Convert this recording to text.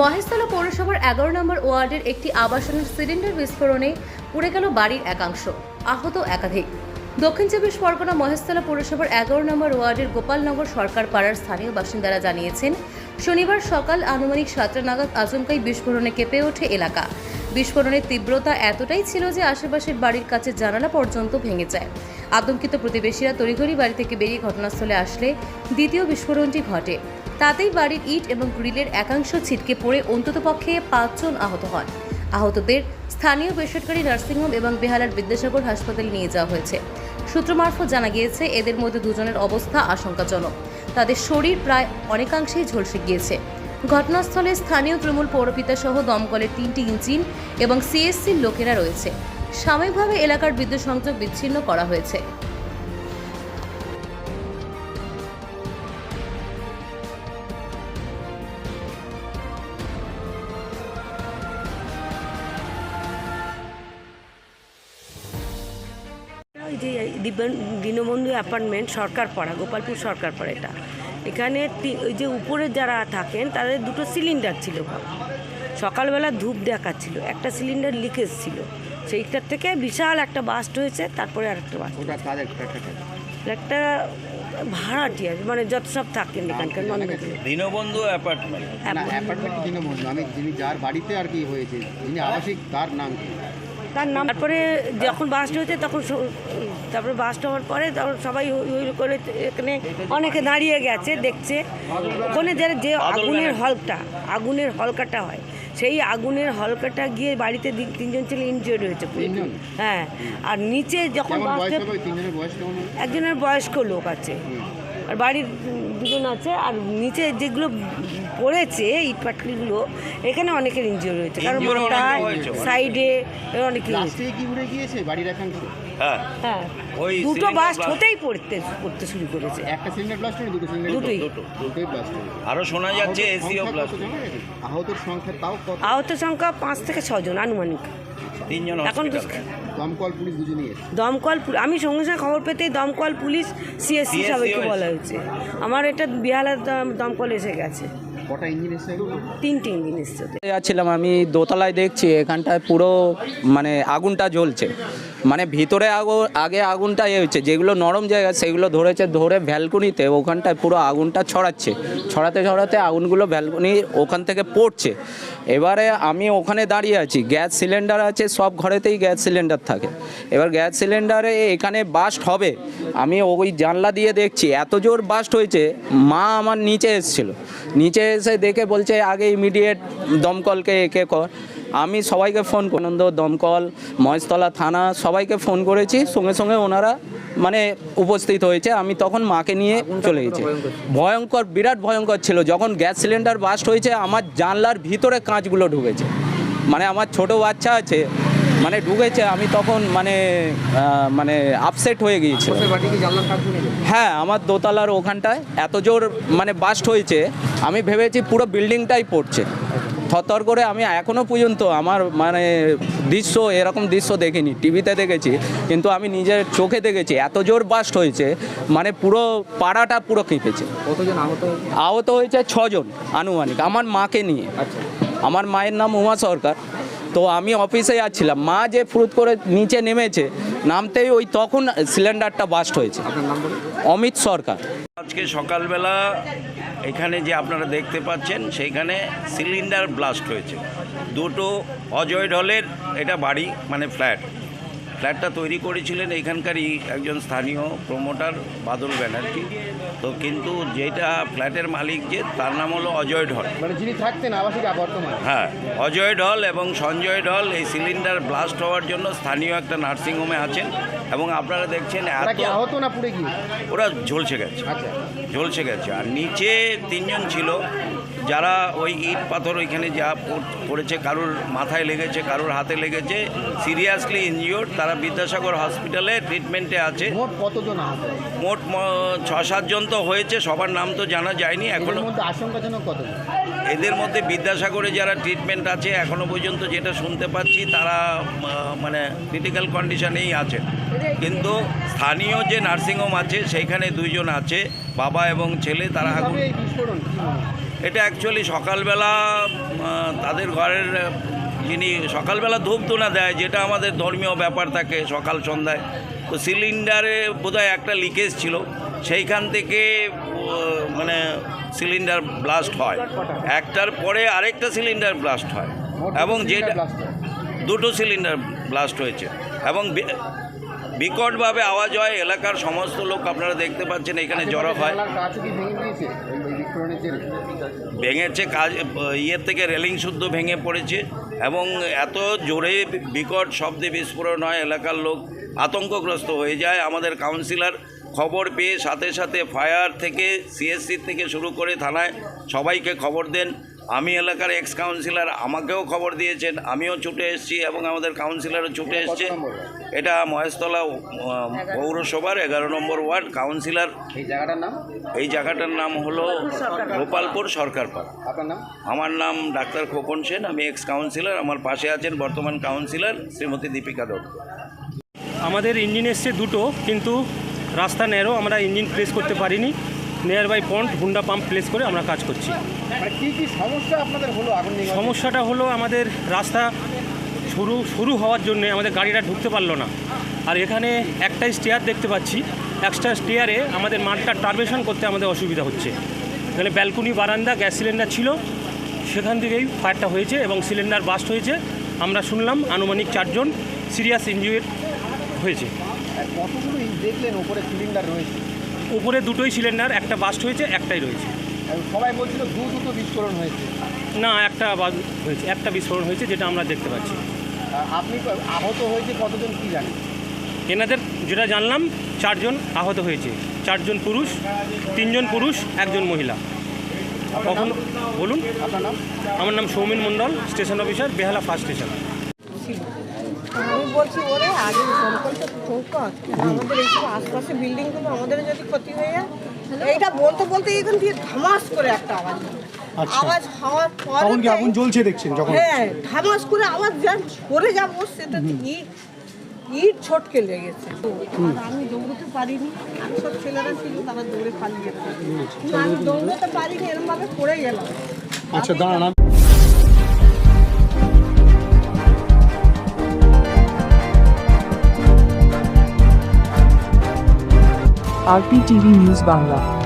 মহেশতলা পৌরসভার এগারো নম্বর ওয়ার্ডের একটি আবাসনের সিলিন্ডার বিস্ফোরণে পুড়ে গেল বাড়ির একাংশ, আহত একাধিক। দক্ষিণ চব্বিশ পরগনা মহেশতলা পৌরসভার এগারো নম্বর ওয়ার্ডের গোপালনগর সরকার পাড়ার স্থানীয় বাসিন্দারা জানিয়েছেন, শনিবার সকাল আনুমানিক সাতটা নাগাদ আচমকাই বিস্ফোরণে কেঁপে ওঠে এলাকা। বিস্ফোরণের তীব্রতা এতটাই ছিল যে আশেপাশের বাড়ির কাছে জানালা পর্যন্ত ভেঙে যায়। আতঙ্কিত প্রতিবেশীরা তড়িঘড়ি বাড়ি থেকে বেরিয়ে ঘটনাস্থলে আসলে দ্বিতীয় বিস্ফোরণটি ঘটে। তাতেই বাড়ির ইট এবং গ্রিলের একাংশ ছিটকে পড়ে অন্ততপক্ষে পাঁচজন আহত হন। আহতদের স্থানীয় বেসরকারি নার্সিংহোম এবং বেহালার বিদ্যাসাগর হাসপাতালে নিয়ে যাওয়া হয়েছে। সূত্র মারফত জানা গিয়েছে, এদের মধ্যে দুজনের অবস্থা আশঙ্কাজনক। তাদের শরীর প্রায় অনেকাংশেই ঝলসে গিয়েছে। ঘটনাস্থলে স্থানীয় তৃণমূল পৌরপিতা সহ দমকলের তিনটি ইঞ্জিন এবং সিএসসির লোকেরা রয়েছে। সাময়িকভাবে এলাকার বিদ্যুৎ সংযোগ বিচ্ছিন্ন করা হয়েছে। যে দীনবন্ধু অ্যাপার্টমেন্ট সরকার পাড়া গোপালপুর সরকার পাড়া এটা। এখানে ওই যে উপরে যারা থাকেন তাদের দুটো সিলিন্ডার ছিল সকালবেলা ধূপ দেখাচ্ছিল একটা সিলিন্ডার লিকেজ ছিল। সেইটার থেকে বিশাল একটা বাস্ট হয়েছে তারপরে আর একটা বাস্ট একটা ভাড়াটিয়া মানে যত সব থাকেন এখানকার নন দীনবন্ধু অ্যাপার্টমেন্ট? অ্যাপার্টমেন্ট যিনি আমি যিনি যার বাড়িতে আর কি হয়েছে যিনি আবাসিক তার নাম কি? তার নাম তারপরে যখন বাস্ট হয়েছে তখন তারপরে বাসটা হওয়ার পরে তখন সবাই হই হই করে এখানে অনেকে দাঁড়িয়ে গেছে দেখছে। ওখানে যে যে আগুনের হলকা আগুনের হলকাটা হয় সেই আগুনের হলকাটা গিয়ে বাড়িতে তিনজন ছেলে ইনজিওর্ড হয়েছে হ্যাঁ আর নিচে যখন বাস্ট? একজনের বয়স্ক লোক আছে। আর বাড়ির দুজন আছে আর নিচে যেগুলো পড়েছে ইট পাটলিগুলো এখানে অনেকের ইনজিওর হয়েছে কারণ সাইডে অনেকে গিয়েছে বাড়ির একাংশ হ্যাঁ। হ্যাঁ। ওই দুটো বাস্ট হতেই পড়তে পড়তে শুরু করেছে। একটা সিলিন্ডার ব্লাস্ট হয়েছে দুটো সিলিন্ডার দুটোই। দুটোই ব্লাস্ট আরও শোনা যাচ্ছে এসিও? আহতের তাও কত? সংখ্যা পাঁচ থেকে ছজন আনুমানিক। তিনজন এখন দমকল পুলিশ দুজনই দমকল আমি সঙ্গে সঙ্গে খবর পেতে দমকল পুলিশ সিএসসি সবাইকে। বলা হয়েছে। আমার এটা বিহালের দমকল এসে গেছে। কটা ইঞ্জিন এসে তিনটে ইঞ্জিন এসছে যাচ্ছিলাম আমি দোতলায় দেখছি এখানটায় পুরো মানে আগুনটা জ্বলছে। মানে ভিতরে আগু, আগে আগুনটা এ হচ্ছে যেগুলো নরম জায়গা সেগুলো ধরেছে, ধরে ভ্যালকুনিতে ওখানটায় পুরো আগুনটা ছড়াচ্ছে। ছড়াতে ছড়াতে আগুনগুলো ভ্যালকুনি ওখান থেকে পড়ছে। এবারে আমি ওখানে দাঁড়িয়ে আছি, গ্যাস সিলিন্ডার আছে, সব ঘরেতেই গ্যাস সিলিন্ডার থাকে। এবার গ্যাস সিলিন্ডারে এখানে বাস্ট হবে। আমি ওই জানলা দিয়ে দেখছি, এত জোর বাস্ট হয়েছে, মা আমার নিচে এসেছিল। নিচে এসে দেখে বলছে, আগে ইমিডিয়েট দমকলকে একে কর। আমি সবাইকে ফোন আনন্দ দমকল মহেশতলা থানা সবাইকে ফোন করেছি। সঙ্গে সঙ্গে ওনারা মানে উপস্থিত হয়েছে। আমি তখন মাকে নিয়ে চলে গেছি। ভয়ঙ্কর বিরাট ভয়ঙ্কর ছিল। যখন গ্যাস সিলিন্ডার বাস্ট হয়েছে আমার জানলার ভিতরে কাঁচগুলো ঢুকেছে। মানে আমার ছোট বাচ্চা আছে মানে ঢুকেছে। আমি তখন মানে মানে আপসেট হয়ে গিয়েছিল হ্যাঁ আমার দোতলার ওখানটায় এত জোর মানে বাস্ট হয়েছে। আমি ভেবেছি পুরো বিল্ডিংটাই পড়ছে। থরথর করে আমি এখনও পর্যন্ত আমার মানে দৃশ্য এরকম দৃশ্য দেখিনি টিভিতে দেখেছি। কিন্তু আমি নিজের চোখে দেখেছি এত জোর বাস্ট হয়েছে মানে পুরো পাড়াটা পুরো কেঁপেছে। কতজন আহত আহত হয়েছে ছজন আনুমানিক আমার মাকে নিয়ে। আমার মায়ের নাম উমা সরকার। তো আমি অফিসে যাচ্ছিলাম। মা যে ফুরুত করে নিচে নেমেছে নামতেই ওই তখন সিলিন্ডারটা বাস্ট হয়েছে। আপনার নাম বলুন। অমিত সরকার। আজকে সকালবেলা এখানে যে আপনারা দেখতে পাচ্ছেন সেইখানে সিলিন্ডার ব্লাস্ট হয়েছে। দুটো অজয় ঢলের এটা বাড়ি মানে ফ্ল্যাট ফ্ল্যাটটা তৈরি করেছিলেন এখানকারই একজন স্থানীয় প্রমোটার বাদল ব্যানার্জি। তো কিন্তু যেটা ফ্ল্যাটের মালিক যে তার নাম হলো অজয় ঢল। মানে যিনি থাকতেন আবাসিক বর্তমানে। হ্যাঁ অজয় ঢল এবং সঞ্জয় ঢল এই সিলিন্ডার ব্লাস্ট হওয়ার জন্য স্থানীয় একটা নার্সিংহোমে আছেন এবং আপনারা দেখছেন এত আহত না পুড়ে গিয়ে ওরা ঝলসে গেছে। আচ্ছা। ঝলসে গেছে। আর নিচে তিনজন ছিল। যারা ওই ইট পাথর ওইখানে যা পড়- পড়েছে কারোর মাথায় লেগেছে কারোর হাতে লেগেছে সিরিয়াসলি ইনজিওর্ড তারা বিদ্যাসাগর হসপিটালে ট্রিটমেন্টে আছে। মোট কতজন মোট ছ সাতজন তো হয়েছে সবার নাম তো জানা যায়নি এখনও আশঙ্কাজনক কতজন? এদের মধ্যে বিদ্যাসাগরে যারা ট্রিটমেন্ট আছে এখনও পর্যন্ত যেটা শুনতে পাচ্ছি তারা মানে ক্রিটিক্যাল কন্ডিশনেই আছে। কিন্তু স্থানীয় যে নার্সিংহোম আছে সেইখানে দুইজন আছে বাবা এবং ছেলে তারা এটা অ্যাকচুয়ালি সকালবেলা তাদের ঘরের যিনি সকালবেলা ধূপ ধুনা দেয় যেটা আমাদের ধর্মীয় ব্যাপার থাকে সকাল সন্ধ্যায় তো সিলিন্ডারে বোধহয় একটা লিকেজ ছিল। সেইখান থেকে মানে সিলিন্ডার ব্লাস্ট হয়। একটার পরে আরেকটা সিলিন্ডার ব্লাস্ট হয়। এবং যেটা। দুটো সিলিন্ডার ব্লাস্ট হয়েছে। এবং বিকটভাবে আওয়াজ হয় এলাকার সমস্ত লোক আপনারা দেখতে পাচ্ছেন এখানে জড়ো হয়। ভেঙেছে কাজ ইয়ের থেকে রেলিং শুদ্ধ ভেঙে পড়েছে এবং এত জোরে বিকট শব্দে বিস্ফোরণ হয় এলাকার লোক আতঙ্কগ্রস্ত হয়ে যায়। আমাদের কাউন্সিলর খবর পেয়ে সাথে সাথে ফায়ার থেকে সিএসসি থেকে শুরু করে থানায় সবাইকে খবর দেন। আমি এলাকার এক্স কাউন্সিলর আমাকেও খবর দিয়েছেন। আমিও ছুটে এসেছি এবং আমাদের কাউন্সিলরও ছুটে এসছে। এটা মহেশতলা পৌরসভার এগারো নম্বর ওয়ার্ড কাউন্সিলর এই জায়গাটার নাম? এই জায়গাটার নাম হলো গোপালপুর সরকারপাড়া। আপনার নাম? আমার নাম ডাক্তার খোকন সেন। আমি এক্স কাউন্সিলর আমার পাশে আছেন বর্তমান কাউন্সিলর শ্রীমতী দীপিকা দত্ত। আমাদের ইঞ্জিন এসছে দুটো কিন্তু রাস্তা ন্যারো আমরা ইঞ্জিন প্লেস করতে পারিনি। Nearby point Honda pump place করে আমরা কাজ করছি। মানে কি কি সমস্যা আপনাদের হলো সমস্যাটা হলো আমাদের রাস্তা শুরু শুরু হওয়ার জন্য আমাদের গাড়িটা ঢুকতে পারল না। আর এখানে একটাই স্টেয়ার দেখতে পাচ্ছি। একটা স্টেয়ারে আমাদের মাঠটা টারবেশন করতে আমাদের অসুবিধা হচ্ছে। এখানে ব্যালকনি বারান্দা গ্যাস সিলিন্ডার ছিল। সেখান থেকেই ফায়ারটা হয়েছে এবং সিলিন্ডার বাস্ট হয়েছে। আমরা শুনলাম আনুমানিক চারজন সিরিয়াস ইঞ্জুরি হয়েছে। কতগুলো দেখলেন ওপরে সিলিন্ডার রয়েছে? উপরে দুটোই সিলিন্ডার একটা বাস্ট হয়েছে একটাই রয়েছে। সবাই বলছিল দু দুটো বিস্ফোরণ হয়েছে। না একটা হয়েছে একটা বিস্ফোরণ হয়েছে যেটা আমরা দেখতে পাচ্ছি। আপনি আহত হয়েছে কতজন কি জানেন? এনাদের যেটা জানলাম চারজন আহত হয়েছে। চারজন পুরুষ তিনজন পুরুষ একজন মহিলা। কখন? বলুন। আমার নাম Soumin Mondal station officer Behala first station. আমি বলছি ওরে আগে দমকলটা ফোন কর। আমাদের এইসব আশপাশে বিল্ডিংগুলো আমাদের যদি ক্ষতি হয়ে যায় এইটা বলতে বলতে এখান থেকে ধামাস করে একটা আওয়াজ আওয়াজ হওয়ার পরে তখন কি আগুন জ্বলছে দেখছেন যখন? হ্যাঁ ধামাস করে আওয়াজ যা সরে যাব সেটা ইট ইট ছটকে লেগেছে। আমি দৌড়তে পারিনি। আর সব ছেলেরা ছিল তারা দৌড়ে পালিয়ে গেছে। আমি দৌড়তে পারিনি এরমভাবে পড়ে গেলাম। আচ্ছা দাঁড়ান আমি- আরপিটিভি নিউজ বাংলা